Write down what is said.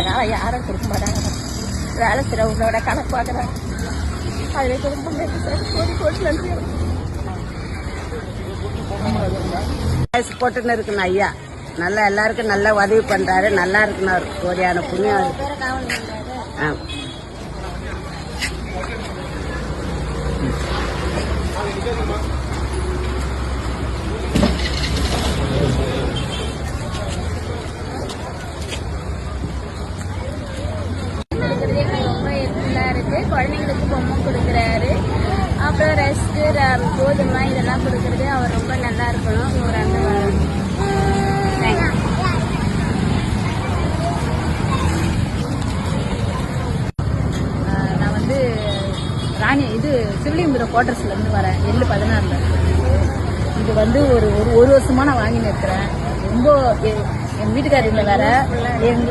அதனால் யாரும் கொடுக்க மாட்டாங்க. வேலை செய்கிறவங்களோட கணக்கு பார்க்குறாங்க. அதில் கொடுக்க முடியாது கோடி கோடி நன்றி. வயசு போட்டுன்னு இருக்கணும் ஐயா. நல்லா எல்லாருக்கும் நல்லா உதவி பண்றாரு. நல்லா இருக்கணும் அவர் கோடியான புண்ணியம் ஆ எங்களுக்கு ரொம்ப இருக்குது குழந்தைங்களுக்கு பொம்மை கொடுக்குறாரு. அப்புறம் ரெஸ்ட்டு கோதுமை இதெல்லாம் கொடுக்குறது. அவர் ரொம்ப நல்லா இருக்கணும். ஒரு அந்த தேங்க்ஸ் நான் வந்து ராணி இது சிவலிங்கபுரம் குவார்டர்ஸ்ல இருந்து வரேன். எள்ளு பதினாறுல. இது வந்து ஒரு ஒரு ஒரு வருஷமா நான் வாங்கின்னு இருக்கிறேன் ரொம்ப என் வீட்டுக்காரர் இல்லை வேற எங்க